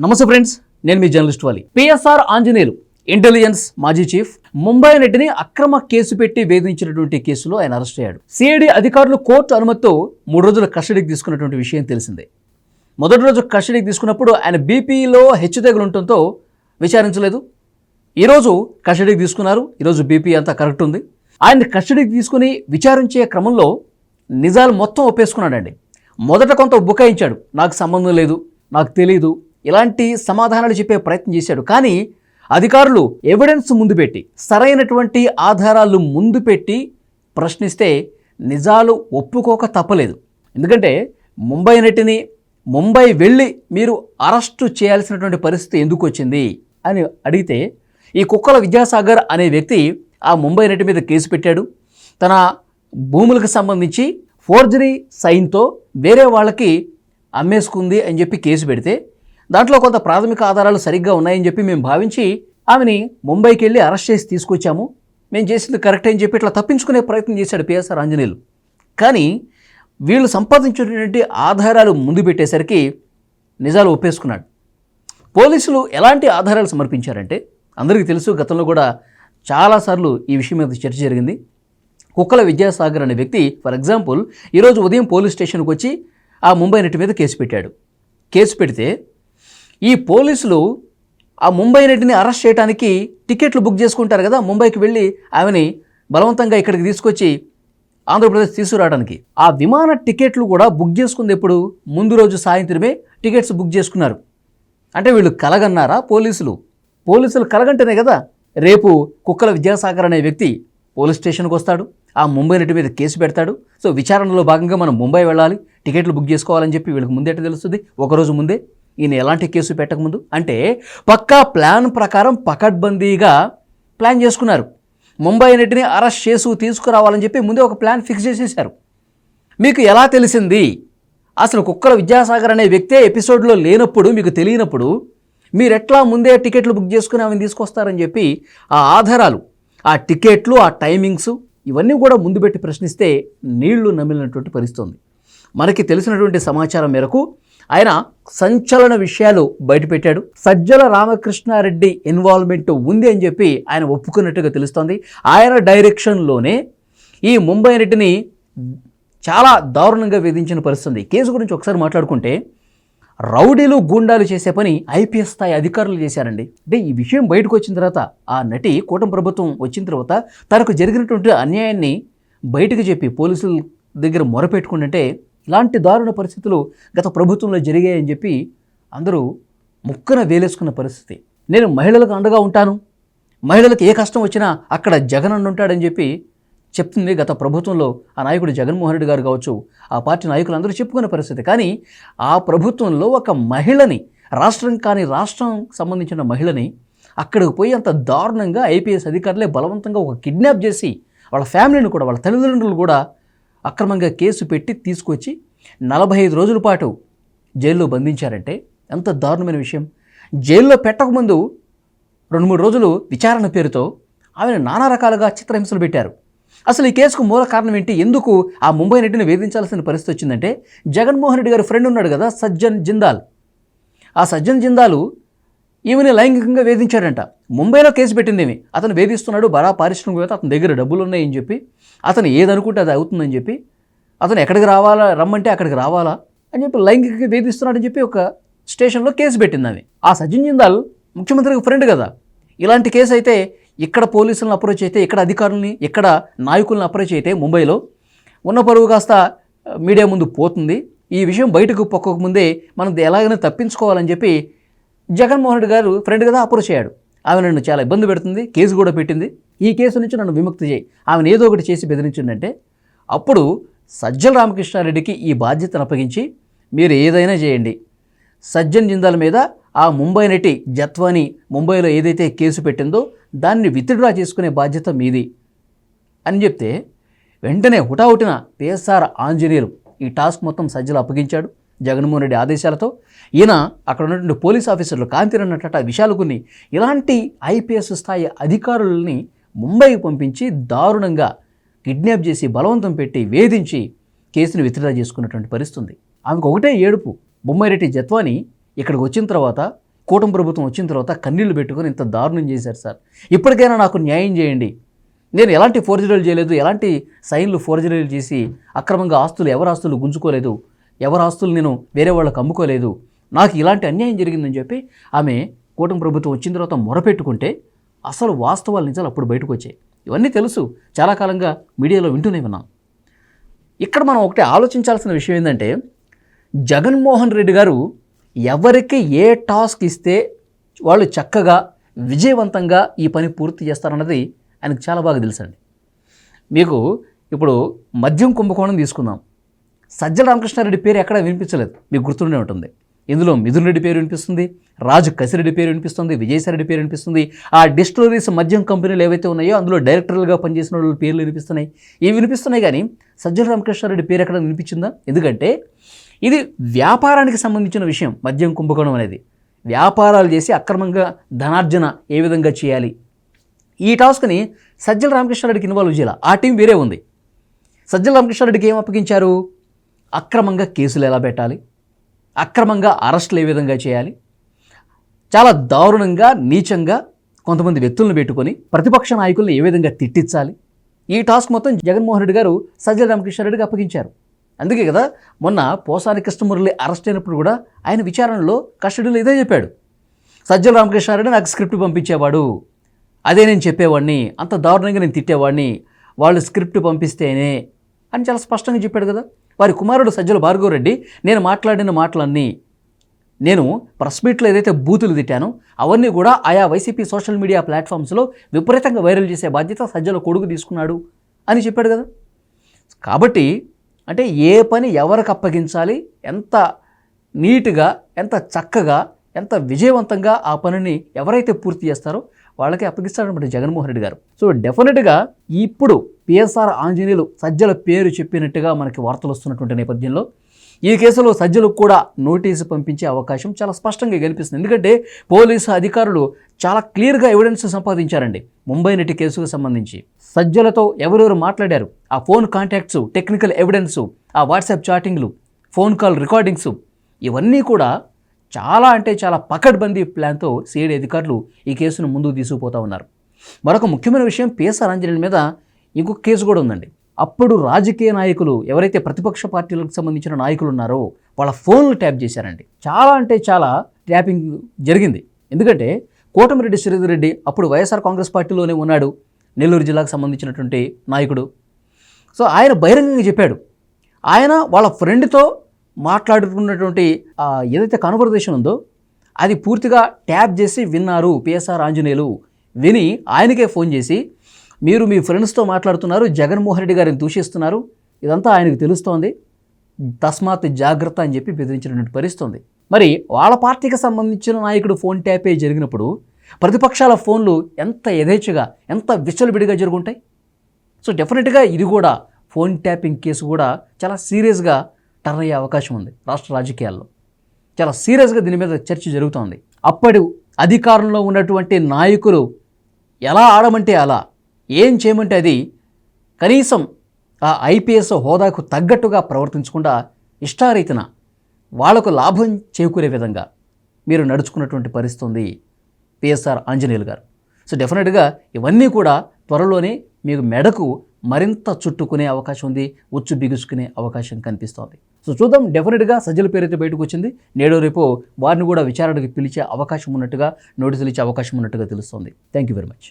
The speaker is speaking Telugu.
నమస్తే ఫ్రెండ్స్ నేను మీ journalist Vali. PSR Anjaneyulu intelligence మాజీ చీఫ్ ముంబై నటిని అక్రమ కేసు పెట్టి వేధించినటువంటి కేసులో ఆయన అరెస్ట్ అయ్యాడు. సిఐడి అధికారులు కోర్టు అనుమతితో మూడు రోజుల కస్టడీకి తీసుకున్నటువంటి విషయం తెలిసిందే. మొదటి రోజు కస్టడీకి తీసుకున్నప్పుడు ఆయన బీపీలో హెచ్చుతగులు ఉండటంతో విచారించలేదు. ఈరోజు కస్టడీకి తీసుకున్నారు. ఈరోజు బీపీ అంతా కరెక్ట్ ఉంది. ఆయన కస్టడీకి తీసుకుని విచారించే క్రమంలో నిజాలు మొత్తం ఒప్పేసుకున్నాడండి. మొదట కొంత బుకాయించాడు. నాకు సంబంధం లేదు నాకు తెలియదు ఇలాంటి సమాధానాలు చెప్పే ప్రయత్నం చేశాడు. కానీ అధికారులు ఎవిడెన్స్ ముందు పెట్టి సరైనటువంటి ఆధారాలు ముందు పెట్టి ప్రశ్నిస్తే నిజాలు ఒప్పుకోక తప్పలేదు. ఎందుకంటే ముంబై నటిని ముంబై వెళ్ళి మీరు అరెస్టు చేయాల్సినటువంటి పరిస్థితి ఎందుకు వచ్చింది అని అడిగితే ఈ కుక్కల విద్యాసాగర్ అనే వ్యక్తి ఆ ముంబై నటి మీద కేసు పెట్టాడు. తన భూములకు సంబంధించి ఫోర్జరీ సైన్తో వేరే వాళ్ళకి అమ్మేసుకుంది అని చెప్పి కేసు పెడితే దాంట్లో కొంత ప్రాథమిక ఆధారాలు సరిగ్గా ఉన్నాయని చెప్పి మేము భావించి ఆమెని ముంబైకి వెళ్ళి అరెస్ట్ చేసి తీసుకొచ్చాము. మేము చేసింది కరెక్ట్ అని చెప్పి ఇట్లా తప్పించుకునే ప్రయత్నం చేశాడు పిఎస్ఆర్ ఆంజనేయులు. కానీ వీళ్ళు సంపాదించినటువంటి ఆధారాలు ముందు పెట్టేసరికి నిజాలు ఒప్పేసుకున్నాడు. పోలీసులు ఎలాంటి ఆధారాలు సమర్పించారంటే అందరికీ తెలుసు గతంలో కూడా చాలాసార్లు ఈ విషయం మీద చర్చ జరిగింది. కుక్కల విద్యాసాగర్ అనే వ్యక్తి ఫర్ ఎగ్జాంపుల్ ఈరోజు ఉదయం పోలీస్ స్టేషన్కి వచ్చి ఆ ముంబై నటి మీద కేసు పెట్టాడు. కేసు పెడితే ఈ పోలీసులు ఆ ముంబై రెడ్డిని అరెస్ట్ చేయడానికి టికెట్లు బుక్ చేసుకుంటారు కదా ముంబైకి వెళ్ళి ఆమెని బలవంతంగా ఇక్కడికి తీసుకొచ్చి ఆంధ్రప్రదేశ్ తీసుకురావడానికి. ఆ విమాన టికెట్లు కూడా బుక్ చేసుకుంది ఎప్పుడు? ముందు రోజు సాయంత్రమే టికెట్స్ బుక్ చేసుకున్నారు. అంటే వీళ్ళు కలగన్నారా పోలీసులు? పోలీసులు కలగంటేనే కదా రేపు కుక్కల విద్యాసాగర్ అనే వ్యక్తి పోలీస్ స్టేషన్కి వస్తాడు ఆ ముంబై నటి మీద కేసు పెడతాడు. సో విచారణలో భాగంగా మనం ముంబై వెళ్ళాలి టికెట్లు బుక్ చేసుకోవాలని చెప్పి వీళ్ళకి ముందేట తెలుస్తుంది. ఒకరోజు ముందే ఈయన ఎలాంటి కేసు పెట్టకముందు? అంటే పక్కా ప్లాన్ ప్రకారం పకడ్బందీగా ప్లాన్ చేసుకున్నారు. ముంబై నటిని అరెస్ట్ చేసు తీసుకురావాలని చెప్పి ముందే ఒక ప్లాన్ ఫిక్స్ చేసేశారు. మీకు ఎలా తెలిసింది? అసలు కుక్కల విద్యాసాగర్ అనే వ్యక్తే ఎపిసోడ్లో లేనప్పుడు మీకు తెలియనప్పుడు మీరెట్లా ముందే టికెట్లు బుక్ చేసుకుని ఆమెను తీసుకొస్తారని చెప్పి ఆ ఆధారాలు ఆ టికెట్లు ఆ టైమింగ్స్ ఇవన్నీ కూడా ముందు పెట్టి ప్రశ్నిస్తే నీళ్ళు నమిలినటువంటి పరిస్థితుంది మనకి తెలిసినటువంటి సమాచారం మేరకు ఆయన సంచలన విషయాలు బయటపెట్టాడు. సజ్జల రామకృష్ణారెడ్డి ఇన్వాల్వ్మెంట్ ఉంది అని చెప్పి ఆయన ఒప్పుకున్నట్టుగా తెలుస్తోంది. ఆయన డైరెక్షన్లోనే ఈ ముంబై నటిని చాలా దారుణంగా వేధించిన పరిస్థితుంది. కేసు గురించి ఒకసారి మాట్లాడుకుంటే రౌడీలు గూండాలు చేసే పని ఐపీఎస్ స్థాయి అధికారులు చేశారండి. అంటే ఈ విషయం బయటకు వచ్చిన తర్వాత ఆ నటి కూటమి ప్రభుత్వం వచ్చిన తర్వాత తనకు జరిగినటువంటి అన్యాయాన్ని బయటకు చెప్పి పోలీసుల దగ్గర మొరపెట్టుకుంటే ఇలాంటి దారుణ పరిస్థితులు గత ప్రభుత్వంలో జరిగాయని చెప్పి అందరూ ముక్కన వేలేసుకున్న పరిస్థితి. నేను మహిళలకు అండగా ఉంటాను. మహిళలకు ఏ కష్టం వచ్చినా అక్కడ జగన్ ఉంటాడని చెప్పి చెప్తుంది గత ప్రభుత్వంలో ఆ నాయకుడు జగన్మోహన్ రెడ్డి గారు కావచ్చు ఆ పార్టీ నాయకులు అందరూ చెప్పుకునే పరిస్థితి. కానీ ఆ ప్రభుత్వంలో ఒక మహిళని రాష్ట్రం కానీ రాష్ట్రం సంబంధించిన మహిళని అక్కడికి పోయి అంత దారుణంగా ఐపీఎస్ అధికారులే బలవంతంగా ఒక కిడ్నాప్ చేసి వాళ్ళ ఫ్యామిలీని కూడా వాళ్ళ తల్లిదండ్రులు కూడా అక్రమంగా కేసు పెట్టి తీసుకొచ్చి నలభై ఐదు రోజుల పాటు జైల్లో బంధించారంటే ఎంత దారుణమైన విషయం. జైల్లో పెట్టకముందు రెండు మూడు రోజులు విచారణ పేరుతో ఆమెను నానా రకాలుగా చిత్రహింసలు పెట్టారు. అసలు ఈ కేసుకు మూల కారణం ఏంటి? ఎందుకు ఆ ముంబై నటిని వేధించాల్సిన పరిస్థితి వచ్చిందంటే జగన్మోహన్ రెడ్డి గారి ఫ్రెండ్ ఉన్నాడు కదా సజ్జన్ జిందాల్. ఆ సజ్జన్ జిందాలు ఈమెని లైంగికంగా వేధించాడంట. ముంబైలో కేసు పెట్టింది ఏమి అతను వేధిస్తున్నాడు బరా పారిశ్రామికవేత్త అతని దగ్గర డబ్బులు ఉన్నాయని చెప్పి అతను ఏదనుకుంటే అది అవుతుందని చెప్పి అతను ఎక్కడికి రావాలా రమ్మంటే అక్కడికి రావాలా అని చెప్పి లైంగికంగా వేధిస్తున్నాడని చెప్పి ఒక స్టేషన్లో కేసు పెట్టింది ఆమె. ఆ సజ్జన్ జిందాల్ ముఖ్యమంత్రికి ఫ్రెండ్ కదా. ఇలాంటి కేసు అయితే ఇక్కడ పోలీసులను అప్రోచ్ అయితే ఇక్కడ అధికారుల్ని ఇక్కడ నాయకులను అప్రోచ్ అయితే ముంబైలో ఉన్న పరువు కాస్త మీడియా ముందు పోతుంది. ఈ విషయం బయటకు పొక్కక ముందే మనం ఎలాగైనా తప్పించుకోవాలని చెప్పి జగన్మోహన్ రెడ్డి గారు ఫ్రెండ్ కదా అప్రోచ్ అయ్యాడు ఆమె నన్ను చాలా ఇబ్బంది పెడుతుంది కేసు కూడా పెట్టింది. ఈ కేసు నుంచి నన్ను విముక్తి చేయి. ఆమెను ఏదో ఒకటి చేసి బెదిరించిందంటే అప్పుడు సజ్జల రామకృష్ణారెడ్డికి ఈ బాధ్యతను అప్పగించి మీరు ఏదైనా చేయండి. సజ్జన్ జిందాల్ మీద ఆ ముంబై నటి జత్వాని ముంబైలో ఏదైతే కేసు పెట్టిందో దాన్ని విత్డ్రా చేసుకునే బాధ్యత మీది. అని చెప్తే వెంటనే హుటాహుటిన పిఎస్ఆర్ ఆంజనేయులు ఈ టాస్క్ మొత్తం సజ్జలు అప్పగించాడు. జగన్మోహన్ రెడ్డి ఆదేశాలతో ఈయన అక్కడ ఉన్నటువంటి పోలీస్ ఆఫీసర్లు కాంతిరన్నట్ట విషయాలు కొన్ని ఇలాంటి ఐపీఎస్ స్థాయి అధికారులని ముంబైకి పంపించి దారుణంగా కిడ్నాప్ చేసి బలవంతం పెట్టి వేధించి కేసును విత్డ్రా చేసుకున్నటువంటి పరిస్థితుంది. ఆమెకు ఒకటే ఏడుపు. బొమ్మారెడ్డి జత్వాని ఇక్కడికి వచ్చిన తర్వాత కూటమి ప్రభుత్వం వచ్చిన తర్వాత కన్నీళ్ళు పెట్టుకొని ఇంత దారుణం చేశారు సార్. ఇప్పటికైనా నాకు న్యాయం చేయండి. నేను ఎలాంటి ఫోర్జరీలు చేయలేదు ఎలాంటి సైన్లు ఫోర్జరీలు చేసి అక్రమంగా ఆస్తులు ఎవరి ఆస్తులు గుంజుకోలేదు. ఎవరి ఆస్తులు నేను వేరే వాళ్ళకి అమ్ముకోలేదు. నాకు ఇలాంటి అన్యాయం జరిగిందని చెప్పి ఆమె కూటమి ప్రభుత్వం వచ్చిన తర్వాత మొరపెట్టుకుంటే అసలు వాస్తవాలు నిజాలు అప్పుడు బయటకు వచ్చాయి. ఇవన్నీ తెలుసు. చాలా కాలంగా మీడియాలో వింటూనే ఉన్నాం. ఇక్కడ మనం ఒకటి ఆలోచించాల్సిన విషయం ఏంటంటే జగన్మోహన్ రెడ్డి గారు ఎవరికి ఏ టాస్క్ ఇస్తే వాళ్ళు చక్కగా విజయవంతంగా ఈ పని పూర్తి చేస్తారన్నది ఆయనకు చాలా బాగా తెలుసండి. మీకు ఇప్పుడు మద్యం కుంభకోణం తీసుకుందాం. సజ్జల రామకృష్ణారెడ్డి పేరు ఎక్కడ వినిపించలేదు. మీకు గుర్తుండే ఉంటుంది. ఇందులో మిథున్ రెడ్డి పేరు వినిపిస్తుంది. రాజు కసిరెడ్డి పేరు వినిపిస్తుంది. విజయసాయిరెడ్డి పేరు వినిపిస్తుంది. ఆ డిస్టిలరీస్ మద్యం కంపెనీలు ఏవైతే ఉన్నాయో అందులో డైరెక్టర్లుగా పనిచేసిన వాళ్ళ పేర్లు వినిపిస్తున్నాయి. ఇవి వినిపిస్తున్నాయి కానీ సజ్జల రామకృష్ణారెడ్డి పేరు ఎక్కడ వినిపించిందా? ఎందుకంటే ఇది వ్యాపారానికి సంబంధించిన విషయం మద్యం కుంభకోణం అనేది. వ్యాపారాలు చేసి అక్రమంగా ధనార్జన ఏ విధంగా చేయాలి? ఈ టాస్క్ని సజ్జల రామకృష్ణారెడ్డికి ఇన్వాల్వ్ చేయాలి? ఆ టీం వేరే ఉంది. సజ్జల రామకృష్ణారెడ్డికి ఏం అప్పగించారు? అక్రమంగా కేసులు ఎలా పెట్టాలి? అక్రమంగా అరెస్టులు ఏ విధంగా చేయాలి? చాలా దారుణంగా నీచంగా కొంతమంది వ్యక్తులను పెట్టుకొని ప్రతిపక్ష నాయకులను ఏ విధంగా తిట్టించాలి? ఈ టాస్క్ మొత్తం జగన్మోహన్ రెడ్డి గారు సజ్జల రామకృష్ణారెడ్డికి అప్పగించారు. అందుకే కదా మొన్న పోసాని కృష్ణమురళి అరెస్ట్ అయినప్పుడు కూడా ఆయన విచారణలో కస్టడీలో ఇదే చెప్పాడు. సజ్జల రామకృష్ణారెడ్డి నాకు స్క్రిప్ట్ పంపించేవాడు. అదే నేను చెప్పేవాడిని. అంత దారుణంగా నేను తిట్టేవాడిని. వాళ్ళు స్క్రిప్ట్ పంపిస్తేనే అని చాలా స్పష్టంగా చెప్పాడు కదా. వారి కుమారుడు సజ్జల భార్గవరెడ్డి నేను మాట్లాడిన మాటలన్నీ నేను ప్రెస్ మీట్లో ఏదైతే బూతులు తిట్టానో అవన్నీ కూడా ఆయా వైసీపీ సోషల్ మీడియా ప్లాట్ఫామ్స్లో విపరీతంగా వైరల్ చేసే బాధ్యత సజ్జల కొడుకు తీసుకున్నాడు అని చెప్పాడు కదా. కాబట్టి అంటే ఏ పని ఎవరికి అప్పగించాలి ఎంత నీట్గా ఎంత చక్కగా ఎంత విజయవంతంగా ఆ పనిని ఎవరైతే పూర్తి చేస్తారో వాళ్ళకి అప్పగిస్తాడనమాట జగన్మోహన్ రెడ్డి గారు. సో డెఫినెట్గా ఇప్పుడు పిఎస్ఆర్ ఆంజనేయులు సజ్జల పేరు చెప్పినట్టుగా మనకి వార్తలు వస్తున్నటువంటి నేపథ్యంలో ఈ కేసులో సజ్జలకు కూడా నోటీసు పంపించే అవకాశం చాలా స్పష్టంగా కనిపిస్తుంది. ఎందుకంటే పోలీసు అధికారులు చాలా క్లియర్గా ఎవిడెన్స్ సంపాదించారండి ముంబై నటి కేసుకు సంబంధించి. సజ్జలతో ఎవరెవరు మాట్లాడారు? ఆ ఫోన్ కాంటాక్ట్స్ టెక్నికల్ ఎవిడెన్స్ ఆ వాట్సాప్ చాటింగ్లు ఫోన్ కాల్ రికార్డింగ్స్ ఇవన్నీ కూడా చాలా అంటే చాలా పకడ్బందీ ప్లాన్తో సిఐడి అధికారులు ఈ కేసును ముందుకు తీసుకుపోతా ఉన్నారు. మరొక ముఖ్యమైన విషయం పిఎస్ఆర్ ఆంజనేయుల మీద ఇంకొక కేసు కూడా ఉందండి. అప్పుడు రాజకీయ నాయకులు ఎవరైతే ప్రతిపక్ష పార్టీలకు సంబంధించిన నాయకులు ఉన్నారో వాళ్ళ ఫోన్లు ట్యాప్ చేశారండి. చాలా అంటే చాలా ట్యాపింగ్ జరిగింది. ఎందుకంటే కోటమిరెడ్డి శ్రీధర్ రెడ్డి అప్పుడు వైఎస్ఆర్ కాంగ్రెస్ పార్టీలోనే ఉన్నాడు. నెల్లూరు జిల్లాకు సంబంధించినటువంటి నాయకుడు. సో ఆయన బహిరంగంగా చెప్పాడు. ఆయన వాళ్ళ ఫ్రెండ్తో మాట్లాడుకున్నటువంటి ఏదైతే కన్వర్జేషన్ ఉందో అది పూర్తిగా ట్యాప్ చేసి విన్నారు పిఎస్ఆర్ ఆంజనేయులు. విని ఆయనకే ఫోన్ చేసి మీరు మీ ఫ్రెండ్స్తో మాట్లాడుతున్నారు జగన్మోహన్ రెడ్డి గారిని దూషిస్తున్నారు. ఇదంతా ఆయనకు తెలుస్తోంది. తస్మాత్ జాగ్రత్త అని చెప్పి బెదిరించినటువంటి పరిస్థితుంది. మరి వాళ్ళ పార్టీకి సంబంధించిన నాయకుడు ఫోన్ ట్యాపే జరిగినప్పుడు ప్రతిపక్షాల ఫోన్లు ఎంత యథేచ్ఛగా ఎంత విచ్చలబిడిగా జరుగుంటాయి? సో డెఫినెట్గా ఇది కూడా ఫోన్ ట్యాపింగ్ కేసు కూడా చాలా సీరియస్గా టర్ అయ్యే అవకాశం ఉంది రాష్ట్ర రాజకీయాల్లో. చాలా సీరియస్గా దీని మీద చర్చ జరుగుతోంది. అప్పటి అధికారంలో ఉన్నటువంటి నాయకులు ఎలా ఆడమంటే అలా ఏం చేయమంటే అది కనీసం ఆ ఐపీఎస్ హోదాకు తగ్గట్టుగా ప్రవర్తించకుండా ఇష్టారీతిన వాళ్ళకు లాభం చేకూరే విధంగా మీరు నడుచుకున్నటువంటి పరిస్థితి ఉంది పిఎస్ఆర్ ఆంజనేయులు గారు. సో డెఫినెట్గా ఇవన్నీ కూడా త్వరలోనే మీకు మెడకు మరింత చుట్టుకునే అవకాశం ఉంది ఉచ్చు బిగుసుకునే అవకాశం కనిపిస్తోంది. సో చూద్దాం. డెఫినెట్గా సజ్జల పేరైతే బయటకు వచ్చింది. నేడో రేపు వారిని కూడా విచారణకు పిలిచే అవకాశం ఉన్నట్టుగా నోటీసులు ఇచ్చే అవకాశం ఉన్నట్టుగా తెలుస్తోంది. Thank you very much